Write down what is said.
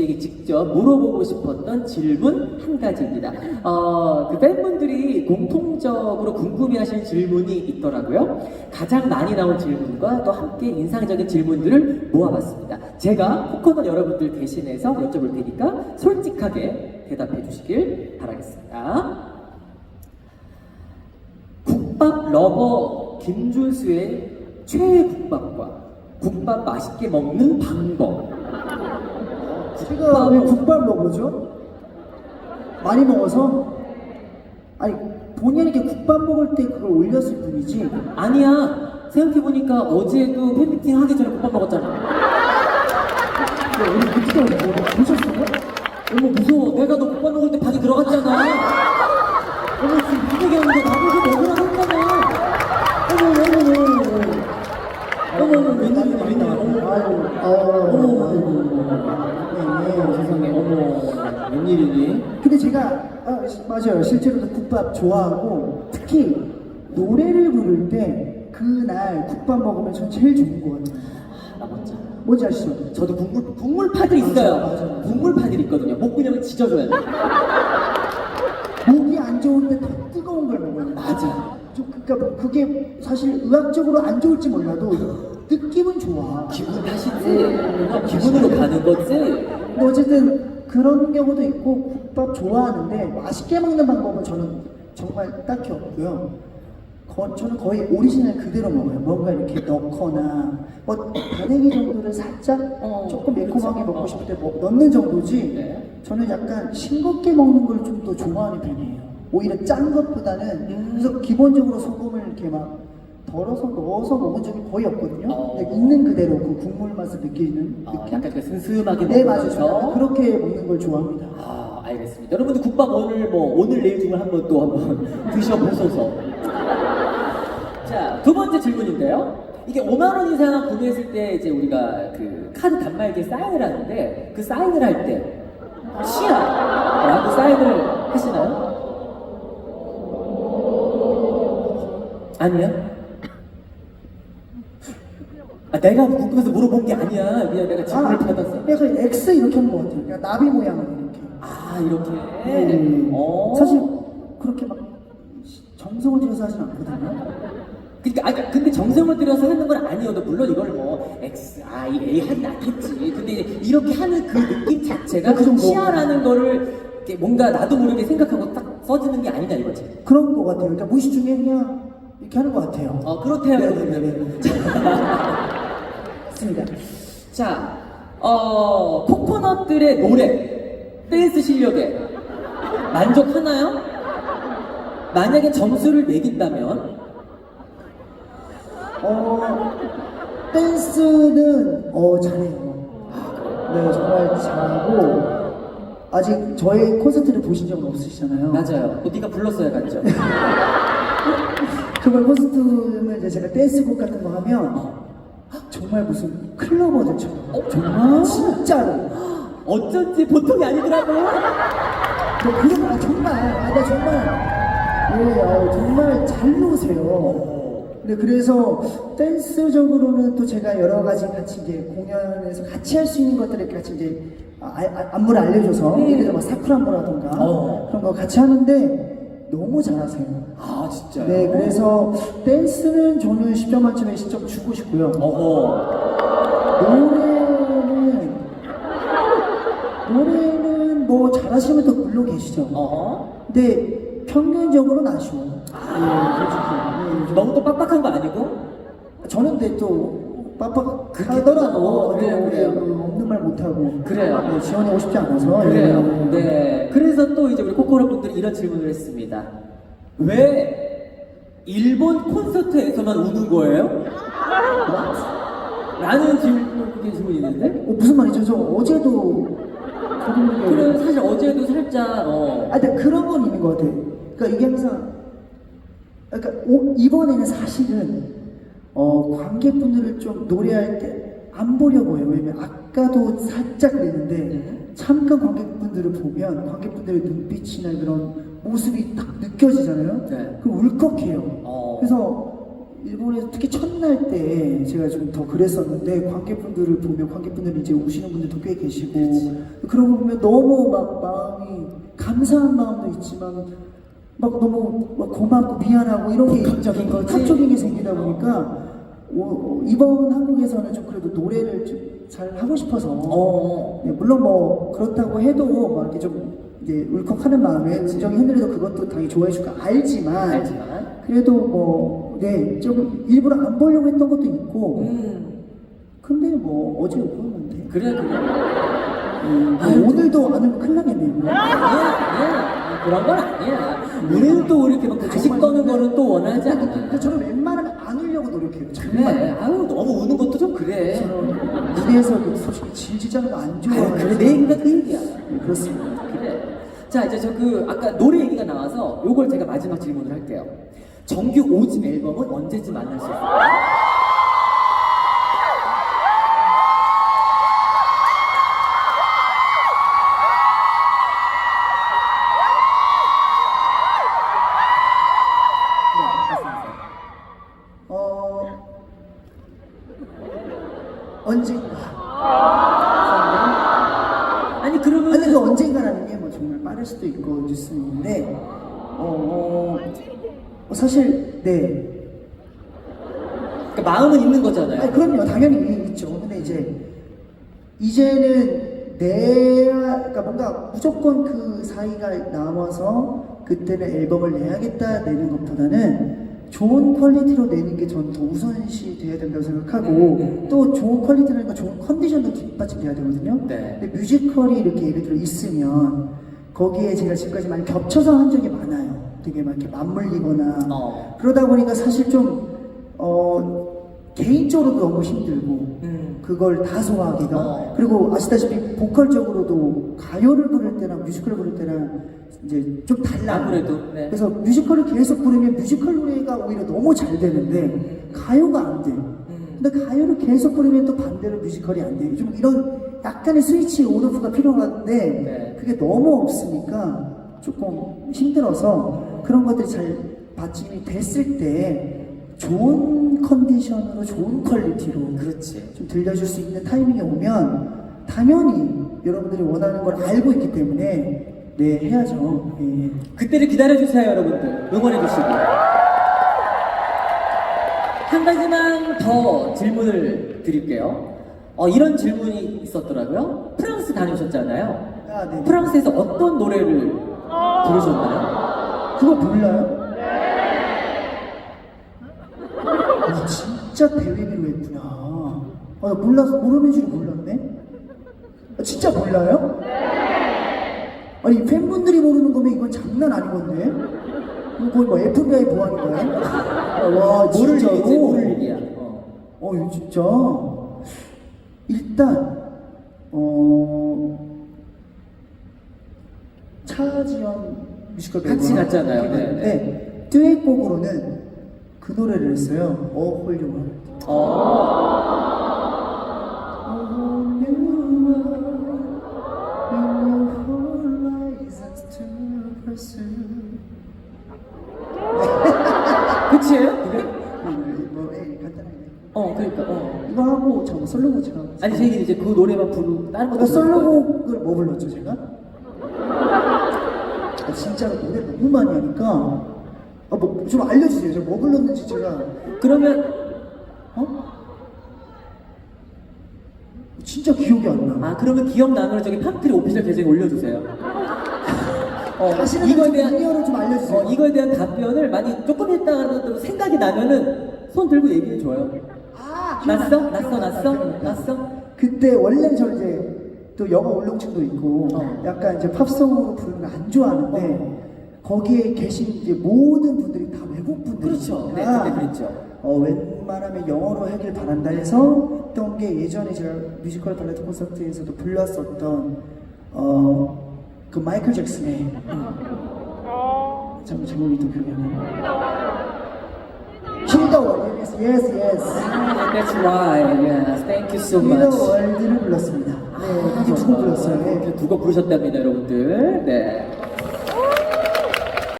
씨에게 직접 물어보고 싶었던 질문 한 가지입니다. 어, 그 팬분들이 공통적으로 궁금해하시는 질문이 있더라고요. 가장 많이 나온 질문과 또 함께 인상적인 질문들을 모아봤습니다. 제가 코코넛 여러분들 대신해서 여쭤볼 테니까 솔직하게 대답해 주시길 바라겠습니다. 국밥 러버 김준수의 최애 국밥과 국밥 맛있게 먹는 방법. 제가 왜 국밥 먹어죠? 많이 먹어서? 아니 본인이 이렇게 국밥 먹을 때 그걸 올렸을 뿐이지 아니야. 생각해보니까 어제도 팬미팅 하기 전에 국밥 먹었잖아. 야, 우리 그때 뭐 보셨어요? 어머, 무서워. 내가 너 국밥 먹을 때 방에 들어갔잖아. 어머, 지금 무슨 얘기하는데 나 보고 먹으라고 했잖아. 어머, 어머, 어머, 어머. 어머, 어머, 웬일이니, 웬일. 어머, 아이고 어머, 아이고 네, 세상에, 어머, 웬일이니? 근데 제가 아, 시- 맞아요 실제로도 국밥 좋아하고 특히 노래를 부를 때 그날 국밥 먹으면 전 제일 좋은 것 같아요 나 먼저. 뭔지 아시죠? 저도 국물, 국물 파들 있어요. 맞아, 맞아, 맞아. 국물 파들 있거든요. 목구멍을 찢어줘야 돼. 목이 안 좋은데 더 뜨거운 걸 먹어요 맞아. 좀 그러니까 그게 사실 의학적으로 안 좋을지 몰라도 느낌은 좋아. 기분 탓이지. 기분으로 가는 거지. 근데 어쨌든 그런 경우도 있고 국밥 좋아하는데 맛있게 먹는 방법은 저는 정말 딱히 없고요. 거- 저는 거의 오리지널 그대로 먹어요. 뭔가 이렇게 넣거나 뭐 다대기 정도를 살짝 어, 조금 매콤하게 그렇죠. 먹고 어. 싶을 때 뭐, 넣는 정도지. 네. 저는 약간 싱겁게 먹는 걸 좀 더 좋아하는 편이에요. 오히려 짠 것보다는 음. 그래서 기본적으로 소금을 이렇게 막 덜어서 넣어서 먹은 적이 거의 없거든요. 어. 있는 그대로 그 국물 맛을 느끼는 어, 느낌. 약간 그 슴슴하게 네 먹으면서. 맞아요. 그렇게 먹는 걸 좋아합니다. 아, 알겠습니다. 여러분들 국밥 오늘 뭐 오늘 내일 중에 한번 또 한번 드셔보소서. 자, 두 번째 질문인데요. 이게 5만 원 이상 구매했을 때 이제 우리가 그 카드 단말기에 사인을 하는데 그 사인을 할 때 시야라고 사인을 하시나요? 아니요? 아, 내가 궁금해서 물어본 게 아니야. 그냥 내가 질문을 받았어. 약간 X 이렇게 하는 것 같아요. 그냥 나비 모양으로 이렇게. 아, 이렇게. 네. 어. 사실 그렇게 막 정성을 들여서 하진 않거든요. 그러니까 아 근데 정성을 들여서 하는 건 아니어도 물론 이걸 뭐 X, I, A 하진 않겠지. 근데 이제 이렇게 하는 그 느낌 자체가 그 정도. 시야라는 거를 이렇게 뭔가 나도 모르게 생각하고 딱 써지는 게 아니냐 이거지. 그런 것 같아요. 그러니까 무의식 중에 그냥 이렇게 하는 것 같아요. 어 그렇대요. 네, 그러면. 네, 네, 네. 맞습니다. 자, 어 코코넛들의 노래, 댄스 실력에 만족하나요? 만약에 점수를 매긴다면 어, 댄스는 어 잘해요. 네, 정말 잘하고 아직 저의 콘서트를 보신 적은 없으시잖아요. 맞아요. 또 네가 불렀어야 갔죠. 정말 콘서트는 이제 제가 댄스곡 같은 거 하면 정말 무슨 클로버들처럼 어, 정말? 진짜로 어쩐지 보통이 아니더라고. 뭐 그런 아 정말 아 나 정말 예 어, 정말 잘 노세요. 네 그래서 댄스적으로는 또 제가 여러 가지 같이 이제 공연에서 같이 할 수 있는 것들을 같이 이제 아, 아, 안무를 알려줘서 네. 예를 들어 막 사쿠란보라던가 어. 그런 거 같이 하는데 너무 잘하세요. 아 진짜요? 네 그래서 댄스는 저는 10점 만점에 10점 주고 싶고요. 어허. 노래는 노래는 뭐 잘하시는 분도 물론 계시죠. 어허. 근데 평균적으로는 아쉬워요. 예, 솔직히. 예, 좀- 너무 또 빡빡한 거 아니고? 저는 근데 또 빡빡하더라도 어, 그래요, 또 그래요. 그 없는 말 못하고 그래요. 네, 지원하고 싶지 않아서 그래요. 예. 네. 그래서 또 이제 우리 코코로 분들이 이런 질문을 했습니다. 왜 일본 콘서트에서만 우는 거예요? 라는 질문, 질문이 있는데? 어, 무슨 말이죠? 저 어제도 그래, 사실 어제도 살짝, 어. 아, 근데 그런 건 있는 것 같아요. 그러니까 이게 항상, 그러니까 오- 이번에는 사실은 어, 관객분들을 좀 노래할 때 안 보려고 해요. 왜냐면 아까도 살짝 그랬는데 음. 잠깐 관객분들을 보면 관객분들의 눈빛이나 그런 모습이 딱 느껴지잖아요. 네. 그럼 울컥해요. 어. 그래서 일본에서 특히 첫날 때 제가 좀 더 그랬었는데 관객분들을 보면 관객분들이 이제 오시는 분들도 꽤 계시고 그런 거 보면 너무 막 마음이 감사한 마음도 있지만 막 너무 막 고맙고 미안하고 이런 게 복합적인 거지? 복합적인 게 생기다 보니까 어, 어, 이번 한국에서는 좀 그래도 노래를 좀 잘 하고 싶어서 어. 네, 물론 뭐 그렇다고 해도 막 이렇게 좀 이제 울컥하는 마음에 은정이 흔들려도 그것도 당연히 좋아해 줄거 알지만 알지만. 그래도 뭐, 네, 좀 일부러 안 보려고 했던 것도 있고, 음. 근데 뭐, 어제 울었는데. 그래, 그래. 음, 뭐 오늘도 안 울면 큰일 나겠네요. 그런 건 아니야. 우리는 또 이렇게 막 가식 떠는 거는 또 원하지 않아. 근데 저는 웬만하면 안 울려고 노력해요. 정말. 그래. 아유, 너무 우는 것도 좀 그래. 무대에서 솔직히 질질짜는 거안 아유, 좋아해요. 그래. 내 얘기가 그 얘기야. 네, 그렇습니다. 그래. 자, 이제 저 그 아까 노래 얘기가 나와서 요걸 제가 마지막 질문을 할게요. 정규 5집 앨범은 언제쯤 만날 수 있어요? 어, 언젠가. 아니 그러면 아니, 그 언젠가라는 게 뭐 정말 빠를 수도 있고 있는데, 어, 어, 사실, 네. 그러니까 마음은 있는 거잖아요. 아니, 그럼요. 당연히 있죠. 근데 이제, 이제는 내야, 그러니까 뭔가 무조건 그 사이가 남아서 그때는 앨범을 내야겠다 내는 것보다는 좋은 퀄리티로 내는 게전더 우선시 돼야 된다고 생각하고 음. 또 좋은 퀄리티라니까 좋은 컨디션도 뒷받침돼야 되거든요. 네. 근데 뮤지컬이 이렇게 예를 들어 있으면 거기에 제가 지금까지 많이 겹쳐서 한 적이 많아요. 되게 막 이렇게 맞물리거나 어. 그러다 보니까 사실 좀 어, 개인적으로도 너무 힘들고 음. 그걸 다 소화하기가 어. 그리고 아시다시피 보컬적으로도 가요를 부를 때랑 뮤지컬을 부를 때랑 이제 좀 달라요. 아무래도, 네. 그래서 뮤지컬을 계속 부르면 뮤지컬 노래가 오히려 너무 잘 되는데 가요가 안 돼. 음. 근데 가요를 계속 부르면 또 반대로 뮤지컬이 안 돼. 좀 이런 약간의 스위치 온오프가 필요한데 네. 그게 너무 없으니까 조금 힘들어서 그런 것들이 잘 받침이 됐을 때 좋은 컨디션으로 좋은 퀄리티로 그렇지. 좀 들려줄 수 있는 타이밍이 오면 당연히 여러분들이 원하는 걸 알고 있기 때문에 네 해야죠. 예. 그때를 기다려주세요, 여러분들. 응원해주시고. 한 가지만 더 질문을 드릴게요. 어, 이런 질문이 있었더라고요. 프랑스 다녀오셨잖아요. 아, 네. 프랑스에서 어떤 노래를 들으셨나요? 그거 몰라요? 와 진짜 대회비로 했구나. 아, 나 몰라서 모르는 줄 몰랐네. 아, 진짜 몰라요? 아니 팬분들이 모르는 거면 이건 장난 아니건데. 이거 거의 뭐 FBI 보안인가요? 아, 와 모를 진짜로? 일이지, 모를 일이야. 어. 어, 이거 진짜. 일단, 어, 차지연 뮤지컬 같이 갔잖아요. 네, 갔는데, 듀엣곡으로는 그 노래를 했어요. 어, 홀리원. 어. 끝이에요? 그게? 뭐, 예. 어, 그러니까, 어. 이거 하고 저 솔로곡 제가 아니, 제 얘기는 이제 그 노래만 부르고, 다른 것도 그 부를 거예요. 솔로곡을 뭐 불렀죠 제가? 아, 진짜로 노래 너무 많이 하니까 아, 뭐, 좀 알려주세요 제가 뭐 불렀는지 제가 그러면, 어? 진짜 기억이 안 나. 아, 그러면 기억나면 저기 팜트리 오피셜 계정에 올려주세요. 어, 다시는 이거에 좀 대한, 좀 알려주세요. 어, 이거에 대한 답변을 많이 조금 했다가라도 생각이 나면은 손 들고 얘기해 줘요. 아, 났어? 기억나, 났어? 났어? 기억나. 났어? 그때 원래는 저 이제 또 영어 울렁증도 있고 어. 약간 이제 팝송으로 부르는 거 안 좋아하는데 거기에 계신 이제 모든 분들이 다 외국 분들이 그렇죠. 네, 그때 그랬죠. 어, 웬만하면 영어로 하길 바란다 해서 했던 게 예전에 제가 뮤지컬 발레트 콘서트에서도 불렀었던 어, 그 마이클 잭슨의 참 제목이 또 기억이 안 나요. 힐더 월드, yes, yes. That's right. Yes. Thank you so 힐더 much. 월드를 불렀습니다. 네, 이게 두곡 불렀어요. 네. 두곡 부르셨답니다, 여러분들. 네.